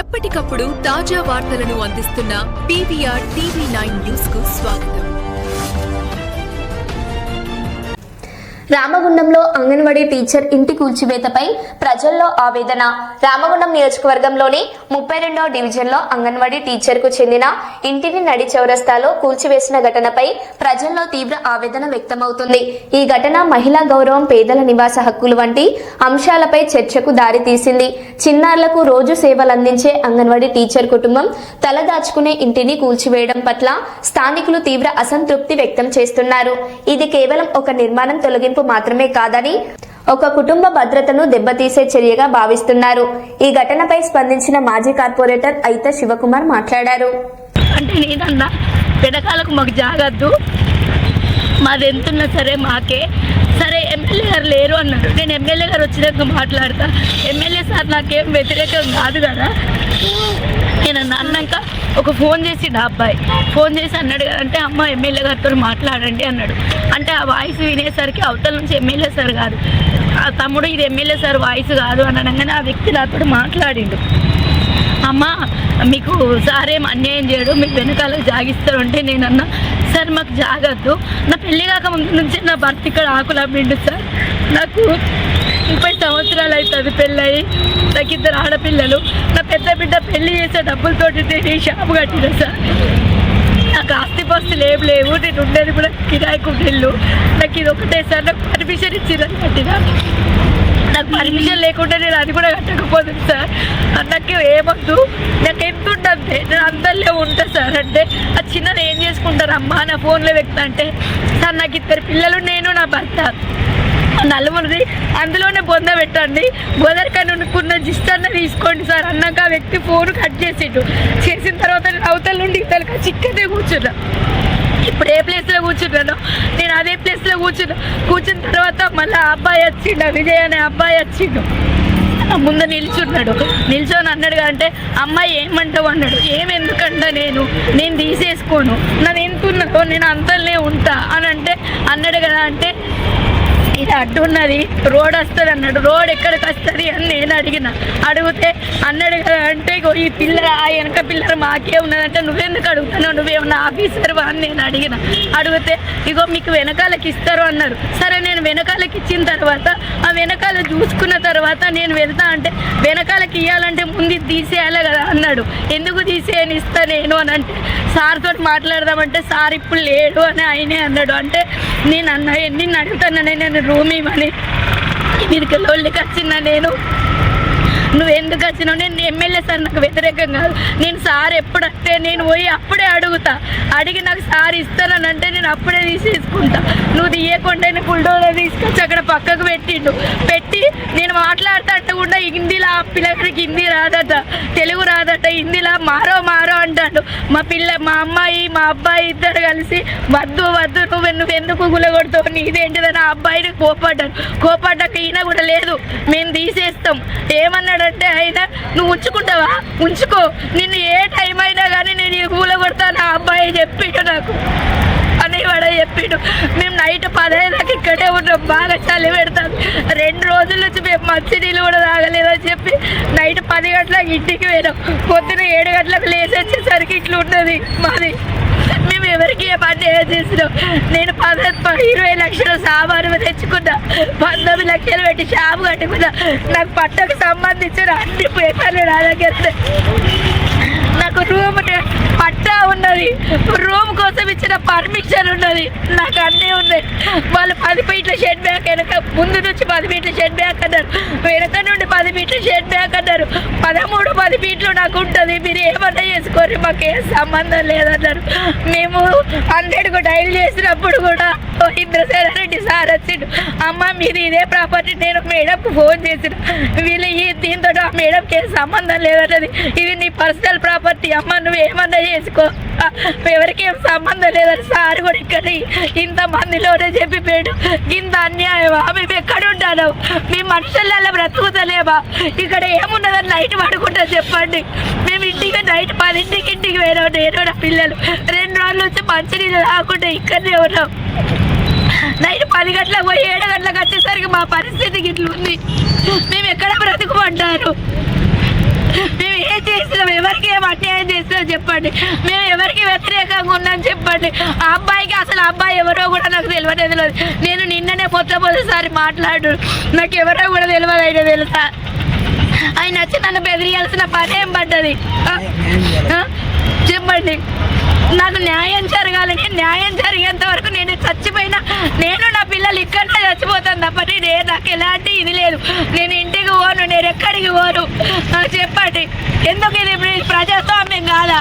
ఎప్పటికప్పుడు తాజా వార్తలను అందిస్తున్న పీవీఆర్ టీవీ నైన్ న్యూస్కు స్వాగతం. రామగుండంలో అంగన్వాడీ టీచర్ ఇంటి కూల్చివేతపై ప్రజల్లో ఆవేదన. రామగుండం నియోజకవర్గంలోని ముప్పై రెండవ డివిజన్లో అంగన్వాడీ టీచర్కు చెందిన ఇంటిని నడి చౌరస్తాలో కూల్చివేసిన ఘటనపై ప్రజల్లో తీవ్ర ఆవేదన వ్యక్తమవుతుంది. ఈ ఘటన మహిళా గౌరవం పేదల నివాస హక్కులు వంటి అంశాలపై చర్చకు దారితీసింది. చిన్నారులకు రోజు సేవలు అందించే అంగన్వాడీ టీచర్ కుటుంబం తలదాచుకునే ఇంటిని కూల్చివేయడం పట్ల స్థానికులు తీవ్ర అసంతృప్తి వ్యక్తం చేస్తున్నారు. ఇది కేవలం ఒక నిర్మాణం తొలగింపు మాత్రమే కాదని ఒక కుటుంబ భద్రతను దెబ్బతీసే చర్యగా భావిస్తున్నారు. ఈ ఘటనపై స్పందించిన మాజీ కార్పొరేటర్ అయిత శివకుమార్ మాట్లాడారు. అంటే నేనన్నా వెనకాలకు మాకు జాగద్దు. మాది ఎంతున్నా సరే మాకే. సరే ఎమ్మెల్యే గారు లేరు అన్నారు నేను ఎమ్మెల్యే గారు వచ్చినాక మాట్లాడతా. ఎమ్మెల్యే సార్ నాకేం వ్యతిరేకం కాదు కదా. నేను అన్నాక ఒక ఫోన్ చేసిండు ఆ అబ్బాయి. ఫోన్ చేసి అన్నాడు అంటే అమ్మ ఎమ్మెల్యే గారితో మాట్లాడండి అన్నాడు. అంటే ఆ వాయిస్ వినేసరికి అవతల నుంచి ఎమ్మెల్యే సార్ కాదు. ఆ తమ్ముడు ఇది ఎమ్మెల్యే సార్ వాయిస్ కాదు అని అనగానే ఆ వ్యక్తి నాతో మాట్లాడిండు. అమ్మ మీకు సారేం అన్యాయం చేయడు మీకు వెనకాల జాగిస్తారు అంటే నేను సార్ మాకు జాగద్దు. నా పెళ్ళి కాక ముందు నుంచి నా భర్త ఇక్కడ ఆకులు అమ్మిండు సార్. నాకు ముప్పై సంవత్సరాలు అవుతుంది పెళ్ళయి. నాకు ఇద్దరు ఆడపిల్లలు. నా పెద్ద బిడ్డ పెళ్ళి చేసే డబ్బులతోటి నేను షాప్ కట్టిన సార్. నాకు ఆస్తిపాస్తులు ఏం లేవు నేను ఉండేది కూడా కిరాయికు ఇల్లు నాకు ఇది ఒకటే సార్ నాకు పర్మిషన్ ఇచ్చిరని కట్టిన. నాకు పర్మిషన్ లేకుండా నేను అది కూడా కట్టకపోతుంది సార్. నాకు ఏమొద్దు నాకు ఎంత ఉంటుంది నేను అందరిలో ఉంటా సార్ అంటే ఆ చిన్నది ఏం చేసుకుంటారు అమ్మ? నా ఫోన్లో వ్యక్తి అంటే సార్ నాకు ఇద్దరు పిల్లలు నేను నా భర్త. నలుగురిది అందులోనే బొంద పెట్టండి. బొదరికని అనుకున్న జిస్టర్ని తీసుకోండి సార్. అన్నాక ఆ వ్యక్తి ఫోన్ కట్ చేసిండు. చేసిన తర్వాత నేను అవతల నుండి ఇతలక చిక్కదే కూర్చున్నా ఇప్పుడు ఏ ప్లేస్లో కూర్చున్నాను నేను అదే ప్లేస్లో కూర్చున్నా కూర్చున్న తర్వాత మళ్ళీ ఆ అబ్బాయి వచ్చిండు విజయ్ అనే అబ్బాయి వచ్చిండు. ముందు నిల్చున్నాడు. నిల్చొని అన్నాడు అంటే అమ్మాయి ఏమంటావు? అన్నాడు. ఏం నేను? నేను తీసేసుకోను. నాది ఎంత ఉన్నదో నేను అంతలే ఉంటా. అని అంటే అన్నాడు కదా అంటే ఇది అడ్డు ఉన్నది రోడ్ వస్తుంది అన్నాడు. రోడ్ ఎక్కడికి వస్తుంది అని నేను అడిగిన. అడిగితే అన్నాడు అంటే ఇగో ఈ పిల్లర ఆ వెనక పిల్లర మాకే ఉన్నదంటే నువ్వెందుకు అడుగుతున్నావు? నువ్వేమన్నా ఆఫీసర్ అని నేను అడిగిన. అడిగితే ఇగో మీకు వెనకాలకి ఇస్తారు అన్నారు. సరే నేను వెనకాలకి ఇచ్చిన తర్వాత ఆ వెనకాల చూసుకున్న తర్వాత నేను వెళ్తా అంటే వెనకాలకి ఇవ్వాలంటే ముందు తీసేయాలి కదా అన్నాడు. ఎందుకు తీసేయని ఇస్తా నేను అని అంటే సార్ తోటి మాట్లాడదామంటే సార్ ఇప్పుడు లేడు అని ఆయనే అన్నాడు. అంటే నేను అన్న నిన్ను అడుగుతానని నేను రూమ్ ఇవ్వని వీరికి లోళ్ళకి వచ్చిన నేను. నువ్వు ఎందుకు వచ్చినావు? నేను ఎమ్మెల్యే సార్ నాకు వ్యతిరేకం కాదు. నేను సార్ ఎప్పుడంటే నేను పోయి అప్పుడే అడుగుతా. అడిగి నాకు సార్ ఇస్తానని అంటే నేను అప్పుడే తీసేసుకుంటా. నువ్వు తీయకుండా బుల్డోజర్ తీసుకొచ్చి అక్కడ పక్కకు పెట్టిండు. పెట్టి నేను మాట్లాడతా అంటే కూడా హిందీలో ఆ పిల్లగాడికి హిందీ రాదట. తెలుగు రాదట హిందీలో మారో మారో అంటాడు. మా పిల్ల మా అమ్మాయి మా అబ్బాయి ఇద్దరు కలిసి వద్దు వద్దు నువ్వు నువ్వు ఎందుకు గులగొడతావు నీదేంటిదని ఆ అబ్బాయిని కోపడ్డాడు. కోపడ్డాక ఈయన కూడా లేదు. మేము తీసేస్తాం. ఏమన్నాడు అంటే అయినా నువ్వు ఉంచుకుంటావా? ఉంచుకో. నిన్ను ఏ టైం అయినా కానీ నేను ఈ కూలగొడతాను ఆ అబ్బాయి చెప్పిండు నాకు. అని వాడ చెప్పిండు. మేము నైట్ పదహైదాకా ఇక్కడే ఉన్నాం. బాగా చలి పెడతాం రెండు రోజుల నుంచి మేము మంచి నీళ్ళు కూడా తాగలేదని చెప్పి నైట్ పది గంటలకు ఇంటికి పోయినాం. పొద్దున ఏడు గంటలకు లేచి వచ్చేసరికి ఇట్లా ఉన్నది మాది. పని ఏం నేను పద ఇరవై లక్షల సామాను తెచ్చుకున్నా. పంతొమ్మిది లక్షలు పెట్టి షాపు కట్టుకున్నా. నాకు పట్టకు సంబంధించిన అన్ని పేపర్లు నా దగ్గర నాకు రూమ్ పట్టా ఉన్నది. రూమ్ కోసం ఇచ్చిన పర్మిషన్ ఉన్నది. నాకు అన్నీ ఉన్నాయి. వాళ్ళు పది ఫీట్ల షెడ్ బ్యాక్ వెనక ముందు నుంచి పది ఫీట్ల షెడ్ బ్యాక్ అన్నారు. వెనక నుండి పది ఫీట్ల షెడ్ బ్యాక్ అన్నారు. పదమూడు పది ఫీట్లు నాకు ఉంటుంది. మీరు ఏమన్నా చేసుకోరు మాకు ఏ సంబంధం లేదన్నారు. మేము హండ్రెడ్కు డైల్ చేసినప్పుడు కూడా ఓ ఇంద్రసేన రెడ్డి సార్ వచ్చిండు. అమ్మ మీది ఇదే ప్రాపర్టీ నేను మేడంకు ఫోన్ చేసిన. వీళ్ళు ఈ దీంతో ఆ మేడంకి ఏం సంబంధం లేదన్నది. ఇది నీ పర్సనల్ ప్రాపర్టీ అమ్మ నువ్వు ఏమన్నా చేసుకో ఎవరికి ఏం సంబంధం లేదని సార్ కూడా ఇక్కడ ఇంత మందిలోనే చెప్పిపోయాడు. ఇంత అన్యాయమా? మేము ఎక్కడ ఉంటాను మీ మనుషులలో బ్రతుకుతలేమా? ఇక్కడ ఏమున్నదని లైట్ పడుకుంటా చెప్పండి. మేము ఇంటికి నైట్ పదింటికి ఇంటికి పోయినాం నేను నా పిల్లలు. రెండు రోజులు వచ్చి మంచినీళ్ళు రాకుండా ఇక్కడనే ఉన్నాం. నైట్ పది గంటలకు పోయి ఏడు గంటలకు వచ్చేసరికి మా పరిస్థితి ఇట్లా ఉంది. మేము ఎక్కడ బ్రతుకుమంటారు? మేము ఏం చేసి ఏం అన్యాయం చేస్తుందో చెప్పండి. మేము ఎవరికి వ్యతిరేకంగా ఉన్నాం చెప్పండి. ఆ అబ్బాయికి అసలు ఆ అబ్బాయి ఎవరో కూడా నాకు తెలియనే తెలియదు. నేను నిన్ననే మొట్టమొదటిసారి మాట్లాడు. నాకు ఎవరో కూడా తెలియదు అయినా తెలుసా? ఆయన వచ్చి నన్ను బెదిరియాల్సిన పని ఏం పడ్డది? చెప్పండి. నాకు న్యాయం జరగాలని న్యాయం జరిగేంత వరకు నేను చచ్చిపోయినా నేను నా పిల్లలు ఇక్కడనే చచ్చిపోతాను తప్ప నేను ఏ- నాకు ఎలాంటి ఇది లేదు. నేను ఇంటికి పోను నేను ఎక్కడికి పోను. చెప్పండి. ఎందుకు ఇది ప్రజాస్వామ్యం కాదా?